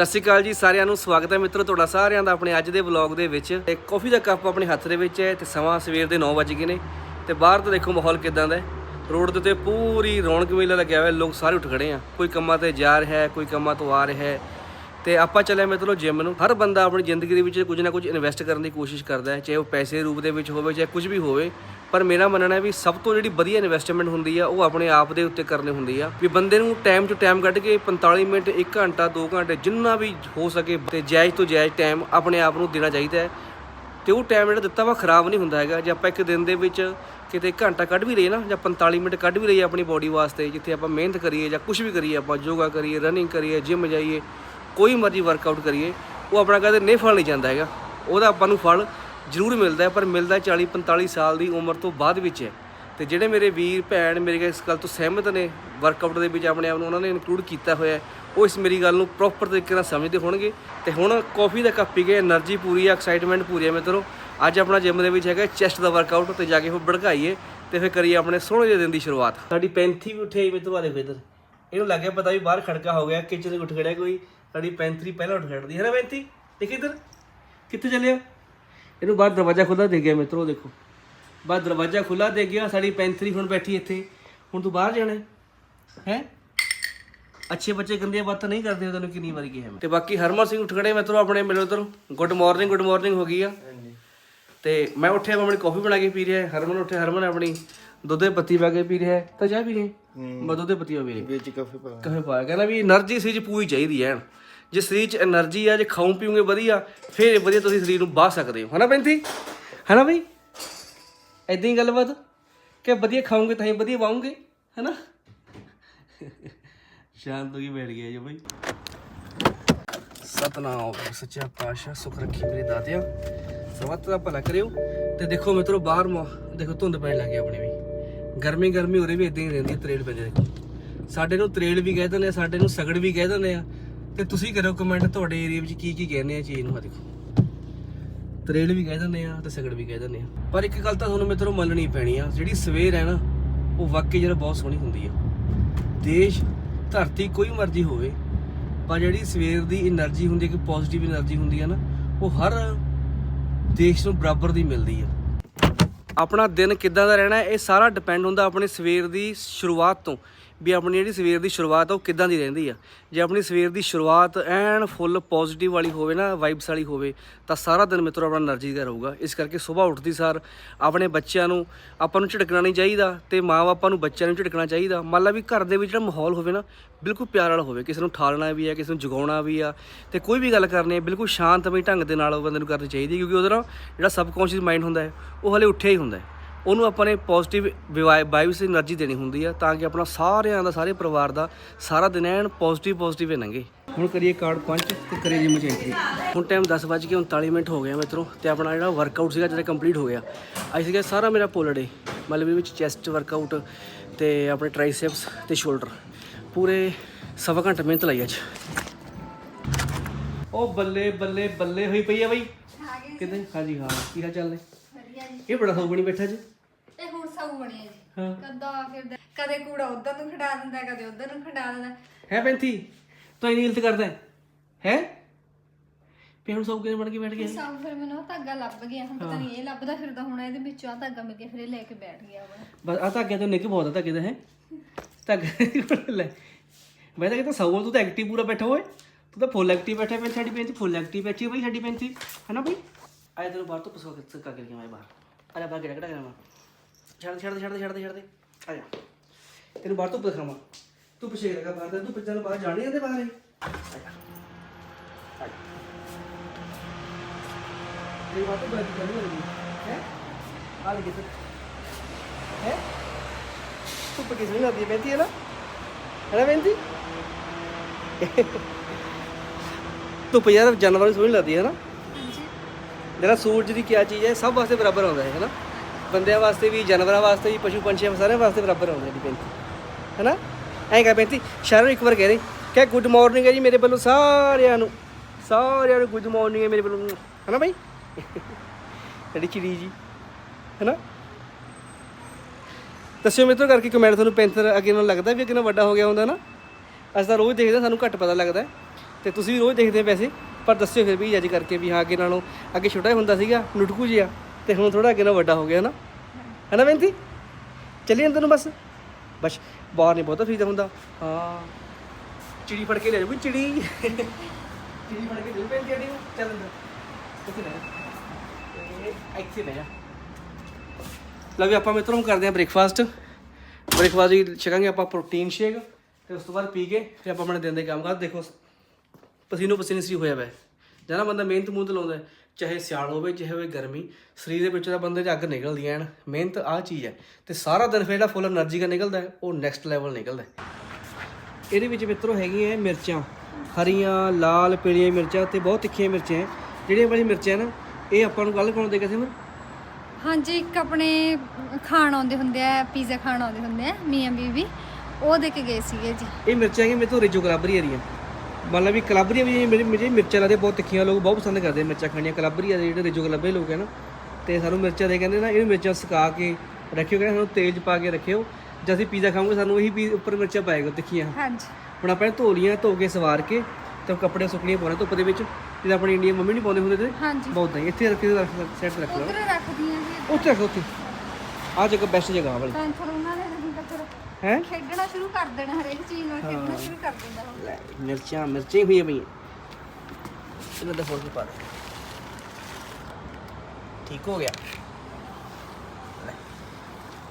ਸਤਿ ਸ਼੍ਰੀ ਅਕਾਲ ਜੀ, ਸਾਰਿਆਂ ਨੂੰ ਸਵਾਗਤ ਹੈ ਮਿੱਤਰੋ ਤੁਹਾਡਾ ਸਾਰਿਆਂ ਦਾ ਆਪਣੇ ਅੱਜ ਦੇ ਵਲੌਗ ਦੇ ਵਿੱਚ। ਤੇ ਕਾਫੀ ਦਾ ਕੱਪ ਆਪਣੇ ਹੱਥ ਦੇ ਵਿੱਚ ਹੈ ਤੇ ਸਮਾਂ ਸਵੇਰ ਦੇ 9 ਵਜ ਗਏ ਨੇ। ਤੇ ਬਾਹਰ ਤੋਂ ਦੇਖੋ ਮਾਹੌਲ ਕਿਦਾਂ ਦਾ ਰੋਡ ਦੇ ਉੱਤੇ ਪੂਰੀ ਰੌਣਕ ਮੇਲਾ ਲੱਗਿਆ ਹੋਇਆ, ਲੋਕ ਸਾਰੇ ਉੱਠ ਖੜੇ ਆ। ਕੋਈ ਕੰਮਾਂ ਤੇ ਜਾ ਰਿਹਾ ਹੈ, ਕੋਈ ਕੰਮਾਂ ਤੋਂ ਆ ਰਿਹਾ ਹੈ। ਤੇ ਆਪਾਂ ਚੱਲੇ ਮਿੱਤਰੋ ਜਿਮ ਨੂੰ। ਹਰ ਬੰਦਾ ਆਪਣੀ ਜ਼ਿੰਦਗੀ ਦੇ ਵਿੱਚ ਕੁਝ ਨਾ ਕੁਝ ਇਨਵੈਸਟ ਕਰਨ ਦੀ ਕੋਸ਼ਿਸ਼ ਕਰਦਾ ਹੈ, ਚਾਹੇ ਉਹ ਪੈਸੇ ਦੇ ਰੂਪ ਦੇ ਵਿੱਚ ਹੋਵੇ ਚਾਹੇ ਕੁਝ ਵੀ ਹੋਵੇ। ਪਰ ਮੇਰਾ ਮੰਨਣਾ ਹੈ ਵੀ ਸਭ ਤੋਂ ਜਿਹੜੀ ਵਧੀਆ ਇਨਵੈਸਟਮੈਂਟ ਹੁੰਦੀ ਆ, ਉਹ ਆਪਣੇ ਆਪ ਦੇ ਉੱਤੇ ਕਰਨੀ ਹੁੰਦੀ ਆ। ਵੀ ਬੰਦੇ ਨੂੰ ਟਾਈਮ ਟੂ ਟਾਈਮ ਕੱਢ ਕੇ 45 ਮਿੰਟ 1 ਘੰਟਾ 2 ਘੰਟੇ ਜਿੰਨਾ ਵੀ ਹੋ ਸਕੇ ਤੇ ਜਾਇਜ਼ ਤੋਂ ਜਾਇਜ਼ ਟਾਈਮ ਆਪਣੇ ਆਪ ਨੂੰ ਦੇਣਾ ਚਾਹੀਦਾ ਹੈ। ਤੇ ਉਹ ਟਾਈਮ ਜਿਹੜਾ ਦਿੱਤਾ ਵਾ ਖਰਾਬ ਨਹੀਂ ਹੁੰਦਾ ਹੈਗਾ। ਜੇ ਆਪਾਂ ਇੱਕ ਦਿਨ ਦੇ ਵਿੱਚ ਕਿਤੇ ਘੰਟਾ ਕੱਢ ਵੀ ਲਈਏ ਨਾ, ਜਾਂ 45 ਮਿੰਟ ਕੱਢ ਵੀ ਲਈਏ ਆਪਣੀ ਬਾਡੀ ਵਾਸਤੇ, ਜਿੱਥੇ ਆਪਾਂ ਮਿਹਨਤ ਕਰੀਏ ਜਾਂ ਕੁਝ ਵੀ ਕਰੀਏ, ਆਪਾਂ ਯੋਗਾ ਕਰੀਏ ਰਨਿੰਗ ਕਰੀਏ ਜਿਮ ਜਾਈਏ ਕੋਈ ਮਰਜ਼ੀ ਵਰਕਆਊਟ ਕਰੀਏ, ਉਹ ਆਪਣਾ ਕਹਿੰਦੇ ਨਹੀਂ ਫਲ ਨਹੀਂ ਜਾਂਦਾ ਹੈਗਾ। ਉਹਦਾ ਆਪਾਂ ਨੂੰ ਫਲ ਜ਼ਰੂਰ ਮਿਲਦਾ ਹੈ, ਪਰ ਮਿਲਦਾ 40 45 ਸਾਲ ਦੀ ਉਮਰ ਤੋਂ ਬਾਅਦ ਵਿੱਚ ਹੈ। ਤੇ ਜਿਹੜੇ ਮੇਰੇ ਵੀਰ, ਭੈਣ ਮੇਰੇ ਇਸ ਗੱਲ ਤੋਂ ਸਹਿਮਤ ਨੇ ਵਰਕਆਊਟ ਦੇ ਵਿੱਚ ਆਪਣੇ ਆਪ ਨੂੰ ਉਹਨਾਂ ਨੇ ਇਨਕਲੂਡ ਕੀਤਾ ਹੋਇਆ ਹੈ, ਉਹ ਇਸ ਮੇਰੀ ਗੱਲ ਨੂੰ ਪ੍ਰੋਪਰ ਤਰੀਕੇ ਨਾਲ ਸਮਝਦੇ ਹੋਣਗੇ। ਤੇ ਹੁਣ ਕਾਫੀ ਦਾ ਕੱਪ ਪੀ ਕੇ એનર્ਜੀ ਪੂਰੀ ਹੈ ਐਕਸਾਈਟਮੈਂਟ ਪੂਰੀ ਹੈ ਮੇਰੇ ਤੋਂ ਅੱਜ ਆਪਣਾ ਜਿਮ ਦੇ ਵਿੱਚ ਹੈਗਾ ਚੈਸਟ ਦਾ ਵਰਕਆਊਟ ਤੇ ਜਾ ਕੇ ਫਿਰ ਭੜਕਾਈਏ ਤੇ ਫਿਰ ਕਰੀਏ ਆਪਣੇ ਸੋਹਣੇ ਜਿਹੇ ਦਿਨ ਦੀ ਸ਼ੁਰੂਆਤ। ਸਾਡੀ ਪੈਂਥੀ ਵੀ ਉੱਠੇ ਆਈ ਮੇਰੇ ਤੋਂ ਦੇਖੋ ਇਧਰ ਇਹਨੂੰ ਲੱਗਿਆ ਪਤਾ ਵੀ ਬਾਹਰ ਖੜਕਾ ਹੋ ਗਿਆ ਕਿਚਨ ਦੇ ਉੱਠ ਖੜਿਆ ਕੋਈ। ਸਾਡੀ ਪੈਂਥਰੀ ਪਹਿਲਾਂ ਉੱਠ ਖੜਦੀ ਹੈ ਨਾ ਪੈਂਥੀ ਦੇਖ ਇੱਧਰ। ਕਿੱਥੇ ਚੱਲੇ ਹੋ? ਇਹਨੂੰ ਬਾਹਰ ਦਰਵਾਜ਼ਾ ਖੁੱਲਾ ਦੇ ਗਿਆ ਮਿੱਤਰੋ ਦੇਖੋ। ਬਾਹਰ ਦਰਵਾਜ਼ਾ ਖੁੱਲਾ ਦੇ ਗਿਆ ਸਾਡੀ ਪੈਂਥਰੀ ਹੁਣ ਬੈਠੀ ਇੱਥੇ। ਹੁਣ ਤੂੰ ਬਾਹਰ ਜਾਣਾ ਹੈ? ਅੱਛੇ ਬੱਚੇ ਗੰਦੀਆਂ ਬਾਤਾਂ ਨਹੀਂ ਕਰਦੇ ਤੈਨੂੰ ਕਿੰਨੀ ਵਾਰੀ ਕਿਹਾ ਮੈਂ। ਤੇ ਬਾਕੀ ਹਰਮਨ ਸਿੰਘ ਉੱਠ ਖੜੇ ਮਿੱਤਰੋ ਆਪਣੇ ਮਿਲੋ ਉਧਰ ਗੁੱਡ ਮਾਰਨਿੰਗ ਗੁੱਡ ਮਾਰਨਿੰਗ ਹੋ ਗਈ ਆ। ਤੇ ਮੈਂ ਉੱਠਿਆ ਮੈਂ ਆਪਣੀ ਕਾਫੀ ਬਣਾ ਕੇ ਪੀ ਰਿਹਾ ਹਰਮਨ ਉੱਠਿਆ ਹਰਮਨ ਆਪਣੀ ਦੁੱਧ ਪੱਤੀ ਪਾ ਕੇ ਪੀ ਰਿਹਾ ਤਾਂ ਚਾਹ ਪੀ ਰਿਹਾ ਮੈਂ ਦੁੱਧ ਪੱਤੀ ਪੀ ਰਿਹਾ ਵਿੱਚ ਕਾਫੀ ਪਾ। ਕਾਫੀ ਪਾ। ਕਹਿੰਦਾ ਵੀ એનર્ਜੀ ਸੀ ਜੀ ਪੂਰੀ ਚਾਹੀਦੀ ਐ ਜੇ ਸਰੀਰ 'ਚ એનર્ਜੀ ਆ ਜੇ ਖਾਉਂ ਪੀਉਂਗੇ ਵਧੀਆ ਫਿਰ ਵਧੀਆ ਤੁਸੀਂ ਸਰੀਰ ਨੂੰ ਬਾਹ ਸਕਦੇ ਹੋ। ਹਨਾ ਪੈਂਤੀ? ਹਨਾ ਬਈ? ਐਦਾਂ ਹੀ ਗੱਲਬਾਤ? ਕਿ ਵਧੀਆ ਖਾਉਂਗੇ ਤਾਂ ਹੀ ਵਧੀਆ ਵਾਉਂਗੇ ਹਨਾ? ਸ਼ਾਂਤ ਹੋ ਕੇ ਬੈਠ ਗਿਆ ਜੀ ਬਈ। ਸਤਨਾਮ ਸੱਚਾ ਪਾਸ਼ਾ ਸੁਖ ਰੱਖੀ ਮੇਰੇ ਦਾਤਿਆ। ਸਰਬੱਤ ਦਾ ਭਲਾ ਕਰਿਓ। ਤੇ ਦੇਖੋ ਮਿੱਤਰੋ ਬਾਹਰ ਦੇਖੋ ਧੁੰਦ ਪੈਣ ਲੱਗੀ ਆਪਣੀ ਵੀ। ਗਰਮੀ ਗਰਮੀ ਹੋ ਰਹੀ ਵੀ ਇਦਾਂ ਹੀ ਰਹਿੰਦੀ ਤਰੇੜ ਪੈਂਦੀ ਦੇਖੋ ਸਾਡੇ ਨੂੰ ਤਰੇੜ ਵੀ ਕਹਿ ਦਿੰਦੇ ਆ ਸਾਡੇ ਨੂੰ ਸਗੜ ਵੀ ਕਹਿ ਦਿੰਦੇ ਆ। ਤੇ ਤੁਸੀਂ ਕਰੋ ਕਮੈਂਟ ਤੁਹਾਡੇ ਏਰੀਆ ਵਿੱਚ ਕੀ ਕੀ ਕਹਿੰਦੇ ਆ ਚੀਜ਼ ਨੂੰ ਹਾਂ ਦੇਖੋ। ਤਰੇਲ ਵੀ ਕਹਿ ਦਿੰਦੇ ਆ ਤੇ ਸਗੜ ਵੀ ਕਹਿ ਦਿੰਦੇ ਆ। ਪਰ ਇੱਕ ਗੱਲ ਤਾਂ ਤੁਹਾਨੂੰ ਮੇਰੇ ਮਿੱਤਰੋ ਮੰਨਣੀ ਪੈਣੀ ਆ, ਜਿਹੜੀ ਸਵੇਰ ਹੈ ਨਾ, ਉਹ ਵਾਕਈ ਜਿਹੜਾ ਬਹੁਤ ਸੋਹਣੀ ਹੁੰਦੀ ਆ। ਦੇਸ਼, ਧਰਤੀ ਕੋਈ ਮਰਜ਼ੀ ਹੋਵੇ, ਪਰ ਜਿਹੜੀ ਸਵੇਰ ਦੀ એનર્ਜੀ ਹੁੰਦੀ ਹੈ ਕਿ ਪੋਜ਼ਿਟਿਵ એનર્ਜੀ ਹੁੰਦੀ ਹੈ ਨਾ, ਉਹ ਹਰ ਦੇਸ਼ ਨੂੰ ਬਰਾਬਰ ਦੀ ਮਿਲਦੀ ਆ। ਆਪਣਾ ਦਿਨ ਕਿੱਦਾਂ ਦਾ ਰਹਿਣਾ, ਇਹ ਸਾਰਾ ਡਿਪੈਂਡ ਹੁੰਦਾ ਆਪਣੇ ਸਵੇਰ ਦੀ ਸ਼ੁਰੂਆਤ ਤੋਂ। ਵੀ ਆਪਣੀ ਜਿਹੜੀ ਸਵੇਰ ਦੀ ਸ਼ੁਰੂਆਤ ਆ, ਉਹ ਕਿੱਦਾਂ ਦੀ ਰਹਿੰਦੀ ਆ। ਜੇ ਆਪਣੀ ਸਵੇਰ ਦੀ ਸ਼ੁਰੂਆਤ ਐਨ ਫੁੱਲ ਪੋਜ਼ਿਟਿਵ ਵਾਲੀ ਹੋਵੇ ਨਾ ਵਾਈਬਸ ਵਾਲੀ ਹੋਵੇ, ਤਾਂ ਸਾਰਾ ਦਿਨ ਮਿੱਤਰੋ ਆਪਣਾ એનર્ਜੀ ਦਾ ਰਹੂਗਾ। ਇਸ ਕਰਕੇ ਸਵੇਰ ਉੱਠਦੀ ਸਾਰ ਆਪਣੇ ਬੱਚਿਆਂ ਨੂੰ ਆਪਾਂ ਨੂੰ ਝਟਕਣਾ ਨਹੀਂ ਚਾਹੀਦਾ ਤੇ ਬਾਪਾਂ ਨੂੰ ਬੱਚਿਆਂ ਨੂੰ ਝਟਕਣਾ ਚਾਹੀਦਾ। ਮੰਨ ਲਾ ਵੀ ਘਰ ਦੇ ਵਿੱਚ ਜਿਹੜਾ ਮਾਹੌਲ ਹੋਵੇ ਨਾ, ਬਿਲਕੁਲ ਪਿਆਰ ਵਾਲਾ ਹੋਵੇ, ਕਿਸੇ ਨੂੰ ਠਾਲਣਾ ਵੀ ਆ, ਕਿਸੇ ਨੂੰ ਜਗਾਉਣਾ ਵੀ ਆ, ਤੇ ਕੋਈ ਵੀ ਗੱਲ ਕਰਨੀ ਹੈ ਬਿਲਕੁਲ ਸ਼ਾਂਤਮਈ ਢੰਗ ਦੇ ਨਾਲ ਉਹ ਬੰਦੇ ਨੂੰ ਕਰਨੀ ਚਾਹੀਦੀ ਕਿਉਂਕਿ ਉਹਦਾ ਜਿਹੜਾ ਸਬਕੌਂਸ਼ੀਅਸ ਮਾਈਂਡ ਹੁੰਦਾ ਹੈ, ਉਹ ਹਲੇ ਉੱਠਿਆ ਹੀ ਹੁੰਦਾ ਹੈ। ਉਹਨੂੰ ਆਪਾਂ ਨੇ ਪੋਜ਼ਿਟਿਵ ਵਾਈਬਸ એનર્ਜੀ ਦੇਣੀ ਹੁੰਦੀ ਆ ਤਾਂ ਕਿ ਆਪਣਾ ਸਾਰਿਆਂ ਦਾ ਸਾਰੇ ਪਰਿਵਾਰ ਦਾ ਸਾਰਾ ਦਿਨ ਐਨ ਪੋਜ਼ਿਟਿਵ ਪੋਜ਼ਿਟਿਵ ਲੰਘੇ। ਹੁਣ ਕਰੀਏ ਕਾਰਡ ਪੰਚ ਤੇ ਕਰੀਏ ਮੈਂ ਐਂਟਰੀ ਹੁਣ ਟਾਈਮ 10:39 ਮਿੰਟ ਹੋ ਗਿਆ ਮਿੱਤਰੋ ਤੇ ਆਪਣਾ ਜਿਹੜਾ ਵਰਕਆਊਟ ਸੀਗਾ ਜਿਹੜਾ ਕੰਪਲੀਟ ਹੋ ਗਿਆ। ਅੱਜ ਸੀਗਾ ਸਾਰਾ ਮੇਰਾ ਪੋਲ ਡੇ ਮਤਲਬ ਇਹ ਵਿੱਚ ਚੈਸਟ ਵਰਕਆਊਟ ਤੇ ਆਪਣੇ ਟ੍ਰਾਈਸੈਪਸ ਤੇ ਸ਼ੋਲਡਰ ਪੂਰੇ ਸਵਾ ਘੰਟਾ ਮਿਹਨਤ ਲਾਈ ਅੱਜ। ਉਹ ਬੱਲੇ ਬੱਲੇ ਬੱਲੇ ਹੋਈ ਪਈ ਆ ਬਈ। ਕਿਤੇ ਹਾਂਜੀ ਹਾਂ। ਕੀ ਹਾਲ ਚਾਲ ਨੇ? ਵਧੀਆ ਜੀ ਇਹ ਬੜਾ ਹੋ ਬਣੀ ਬੈਠਾ ਜੀ। ਇਹ ਹੁਣ ਸਭ ਬਣਿਆ ਜੀ। ਹਾਂ। ਕਦਾ ਫਿਰਦਾ ਕਦੇ ਕੂੜਾ ਉਧਰ ਨੂੰ ਖਿਡਾ ਦਿੰਦਾ ਕਦੇ ਉਧਰ ਨੂੰ ਖਿਡਾ ਦਿੰਦਾ ਹੈ। ਪੈਂਤੀ ਤੂੰ ਇਨੀ ਕਰਦਾ ਹੈ। ਹੈ? ਵੀ ਹੁਣ ਕਿਵੇਂ ਬਣ ਕੇ ਬੈਠ ਗਿਆ ਸਭ ਫਿਰ ਮੈਨੂੰ ਉਹ ਧਾਗਾ ਲੱਭ ਗਿਆ ਹੁਣ ਪਤਾ ਨਹੀਂ ਇਹ ਲੱਭਦਾ ਫਿਰਦਾ ਹੁਣ ਇਹਦੇ ਵਿੱਚੋਂ ਆ ਧਾਗਾ ਮਿਲ ਗਿਆ ਫਿਰ ਇਹ ਲੈ ਕੇ ਬੈਠ ਗਿਆ ਵਾ। ਬਸ ਆ ਅੱਗੇ ਤੋਂ ਨਿੱਕ ਬਹੁਤ ਆ ਤਾਂ ਕਿਦਾ ਹੈ। ਤਾਂ ਲੈ। ਮੈਂ ਤਾਂ ਕਹਿੰਦਾ ਸੌ ਤੂੰ ਤਾਂ ਐਕਟਿਵ ਪੂਰਾ ਬੈਠਾ ਹੋਏ ਤੂੰ ਤਾਂ ਫੁੱਲ ਐਕਟਿਵ ਬੈਠਾ ਮੈਂ ਸਾਡੀ ਪੈਂਤੀ ਫੁੱਲ ਐਕਟਿਵ ਬੈਠੀ ਹੋਈ ਸਾਡੀ ਪੈਂਤੀ ਹੈ ਨਾ ਬਈ? ਆਏ ਤੈਨੂੰ ਬਾਹਰ ਤੋਂ ਪਸਵਾ ਕੇ ਕਾ ਕੇ ਮੈਂ ਬਾਹਰ। ਆ ਜਾ ਬਾਹਰ ਕਿਹੜਾ ਕਿਹੜਾ ਕਰਾਂ ਛੱਡ ਦੇ, ਛੱਡ ਦੇ, ਛੱਡ ਦੇ, ਛੱਡ ਦੇ, ਛੱਡ ਦੇ। ਆ ਜਾ। ਤੈਨੂੰ ਬਾਹਰ ਤੋਂ ਦਿਖਾਵਾਂ। ਤੂੰ ਪਿੱਛੇ ਲਗਾ ਬਾਹਰ ਤੇ ਤੂੰ ਪਿੱਛੇ ਬਾਹਰ ਜਾਣੀ ਜਾਂਦੇ ਬਾਹਰ। ਆ ਜਾ। ਆ ਜਾ। ਇਹ ਬਾਤ ਬੜੀ ਕਰਨੀ ਹੋਣੀ ਹੈ ਆ ਲੈ ਕਿਤੇ ਹੈ? ਤੂੰ ਪੱਕੀ ਸਮਝ ਆਦੀ ਬੈਠੀ ਹੈ ਨਾ? ਹੈ ਨਾ ਤੂੰ ਯਾਰ ਜਾਨਵਰ ਨੂੰ ਲੱਗਦੀ ਹੈ ਨਾ। ਜਿਹੜਾ ਸੂਰਜ ਦੀ ਕਿਆ ਚੀਜ਼ ਹੈ ਸਭ ਵਾਸਤੇ ਬਰਾਬਰ ਆਉਂਦਾ ਹੈ ਹੈ ਨਾ ਬੰਦਿਆਂ ਵਾਸਤੇ ਵੀ ਜਾਨਵਰਾਂ ਵਾਸਤੇ ਵੀ ਪਸ਼ੂ ਪੰਛੀਆਂ ਸਾਰਿਆਂ ਵਾਸਤੇ ਬਰਾਬਰ ਆਉਂਦਾ ਹੈ ਪੈਂਤੀ ਹੈ ਨਾ ਐਂ ਕਹ ਪੈਂਤੀ ਸ਼ਰਨ ਇੱਕ ਵਾਰ ਕਹਿ ਦੇ ਕਿ ਗੁੱਡ ਮਾਰਨਿੰਗ ਹੈ ਜੀ ਮੇਰੇ ਵੱਲੋਂ ਸਾਰਿਆਂ ਨੂੰ ਸਾਰਿਆਂ ਨੂੰ ਗੁੱਡ ਮਾਰਨਿੰਗ ਹੈ ਮੇਰੇ ਵੱਲੋਂ ਹੈ ਨਾ ਭਾਈ ਜਿਹੜੀ ਚਿੜੀ ਜੀ ਹੈ ਨਾ ਦੱਸਿਓ ਮਿੱਤਰੋ ਕਰਕੇ ਕਮੈਂਟ ਤੁਹਾਨੂੰ ਪੈਂਥਰ ਅੱਗੇ ਨਾਲ ਲੱਗਦਾ ਵੀ ਅੱਗੇ ਨਾਲ ਵੱਡਾ ਹੋ ਗਿਆ ਹੁੰਦਾ ਨਾ? ਅਸੀਂ ਤਾਂ ਰੋਜ਼ ਦੇਖਦੇ ਹਾਂ, ਸਾਨੂੰ ਘੱਟ ਪਤਾ ਲੱਗਦਾ ਹੈ। ਤੇ ਤੁਸੀਂ ਵੀ ਰੋਜ਼ ਦੇਖਦੇ ਹੋ ਵੈਸੇ। ਪਰ ਦੱਸਿਓ ਫਿਰ ਵੀ ਅੱਜ ਕਰਕੇ ਵੀ ਹਾਂ ਅੱਗੇ ਨਾਲੋਂ ਅੱਗੇ ਛੋਟਾ ਹੀ ਹੁੰਦਾ ਸੀਗਾ, ਨੁਟਕੂ ਜਿਹਾ, ਤੇ ਹੁਣ ਥੋੜਾ ਅੱਗੇ ਨਾਲ ਵੱਡਾ ਹੋ ਗਿਆ ਨਾ ਹੈਨਾ ਬੇਨਤੀ? ਚੱਲੀ ਅੰਦਰ ਨੂੰ ਬਸ। ਬਸ, ਬਾਹਰ ਨਹੀਂ ਬਹੁਤਾ ਫਰੀਦਾ ਹੁੰਦਾ। ਹਾਂ। ਚਿੜੀ ਫੜ ਕੇ ਲੈ ਜਾਊਗੀ ਚਿੜੀ। ਚਿੜੀ ਫੜ ਕੇ ਜਾਊ ਬੇਨਤੀ ਅੱਡੀ ਚੱਲ ਅੰਦਰ। ਕਿੱਥੇ ਲੈ ਇੱਥੇ ਲੈ ਜਾ। ਲਓ ਵੀ ਆਪਾਂ ਮਿੱਤਰੋਂ ਕਰਦੇ ਹਾਂ ਬ੍ਰੇਕਫਾਸਟ ਬ੍ਰੇਕਫਾਸਟ ਹੀ ਛਕਾਂਗੇ ਆਪਾਂ ਪ੍ਰੋਟੀਨ ਸ਼ੇਕ ਤੇ ਉਸ ਤੋਂ ਬਾਅਦ ਪੀ ਕੇ ਫਿਰ ਆਪਾਂ ਆਪਣੇ ਦਿਨ ਦੇ ਕੰਮ ਕਰ ਦੇਖੋ। ਪਸੀਨੋ ਪਸੀਨੀ ਸੀ ਹੋਇਆ ਵੈ। ਜਿਹੜਾ ਬੰਦਾ ਮਿਹਨਤ ਮੂਹਤ ਲਾਉਂਦਾ ਚਾਹੇ ਸਿਆਲ ਹੋਵੇ ਚਾਹੇ ਹੋਵੇ ਗਰਮੀ ਸਰੀਰ ਦੇ ਵਿੱਚ ਦਾ ਬੰਦੇ 'ਚ ਅੱਗ ਨਿਕਲਦੀ ਐ ਮਿਹਨਤ ਆ ਚੀਜ਼ ਹੈ। ਤੇ ਸਾਰਾ ਦਿਨ ਫੇਰ ਜਿਹੜਾ ਫੁੱਲ એનર્ਜੀ ਦਾ ਨਿਕਲਦਾ ਉਹ ਨੈਕਸਟ ਲੈਵਲ ਨਿਕਲਦਾ ਇਹਦੇ ਵਿੱਚ ਮਿੱਤਰੋ ਹੈਗੀਆਂ ਮਿਰਚਾਂ। ਹਰੀਆਂ ਲਾਲ ਪੀਲੀਆਂ ਮਿਰਚਾਂ ਤੇ ਬਹੁਤ ਤਿੱਖੀਆਂ ਮਿਰਚਾਂ ਜਿਹੜੀਆਂ ਵਾਲੀ ਮਿਰਚਾਂ ਨਾ ਇਹ ਆਪਾਂ ਨੂੰ ਗੱਲ ਕੌਣ ਦੇ ਕਿਸੇ ਮਰ ਹਾਂਜੀ ਇੱਕ ਆਪਣੇ ਖਾਣ ਆਉਂਦੇ ਹੁੰਦੇ ਆ ਪੀਜ਼ਾ ਖਾਣ ਆਉਂਦੇ ਹੁੰਦੇ ਆ ਮੀਆਂ ਬੀਬੀ ਉਹ ਦੇ ਕੇ ਗਏ ਸੀਗੇ ਜੀ। ਇਹ ਮਿਰਚਾਂ ਕਿ ਮੇਰੇ ਤੋਂ ਰਿਜੋ ਬਰਾਬਰੀ ਆ ਰਹੀਆਂ ਮਤਲਬ ਵੀ ਕਲਾਬਰੀਆ ਵੀ ਮੇਰੇ ਮੇਰੇ ਮਿਰਚਾਂ ਲਾਦੇ ਬਹੁਤ ਤਿੱਖੀਆਂ ਲੋਕ ਬਹੁਤ ਪਸੰਦ ਕਰਦੇ ਆ ਮਿਰਚਾਂ ਖਾਣੀਆਂ। ਕਲਾਬਰੀਆ ਦੇ ਜਿਹੜੇ ਰਿਜੋ ਕਲਾਬੇ ਲੋਕ ਹੈ ਨਾ ਤੇ ਸਾਨੂੰ ਮਿਰਚਾਂ ਦੇ ਕਹਿੰਦੇ ਨਾ ਇਹ ਮਿਰਚਾਂ ਸੁਕਾ ਕੇ ਰੱਖਿਓ ਕਹਿੰਦੇ ਸਾਨੂੰ ਤੇਲ 'ਚ ਪਾ ਕੇ ਰੱਖਿਓ। ਜਦ ਅਸੀਂ ਪੀਜ਼ਾ ਖਾਵਾਂਗੇ ਸਾਨੂੰ ਇਹੀ ਪੀ ਉੱਪਰ ਮਿਰਚਾਂ ਪਾਏਗਾ ਤਿੱਖੀਆਂ। ਹਾਂਜੀ। ਹੁਣ ਆਪਾਂ ਇਹ ਧੋ ਲੀਆਂ ਧੋ ਕੇ ਸਵਾਰ ਕੇ ਤੇ ਕੱਪੜੇ ਸੁੱਕਣੀਆਂ ਪਾਉਣੇ ਧੁੱਪ ਦੇ ਵਿੱਚ। ਜਿੱਦਾਂ ਆਪਣੀ ਇੰਡੀਆ ਮੰਮੀ ਨਹੀਂ ਪਾਉਂਦੇ ਹੁੰਦੇ ਤੇ ਹਾਂਜੀ। ਬਹੁਤ ਹੀ ਇੱਥੇ ਰੱਖ ਕੇ ਸੈੱਟ ਰੱਖ ਲਓ। ਉਧਰ ਰੱਖਦੀਆਂ ਜੀ। ਉੱਥੇ ਰੱਖੋ ਉੱਥੇ। ਆ ਜਗ੍ਹਾ ਬੈਸਟ ਜਗ੍ਹਾ ਵਾਲੀ। ਫਿਰ ਉਹਨਾਂ ਨੇ ਨਹੀਂ ਤਾਂ ਫਿਰ ਹੈ? ਖੇਡਣਾ ਸ਼ੁਰੂ ਕਰ ਦੇਣਾ ਹਰੇਕ ਚੀਜ਼ ਨਾਲ ਖੇਡਣਾ ਸ਼ੁਰੂ ਕਰ ਦਿੰਦਾ ਉਹ। ਮਿਰਚਾਂ ਮਿਰਚਾਂ ਹੀ ਹੋਈਆਂ ਪਈਆਂ। ਇਹਨਾਂ ਦਾ ਫੋੜ ਕੇ ਪਾ ਦੇ? ਠੀਕ ਹੋ ਗਿਆ। ਲੈ।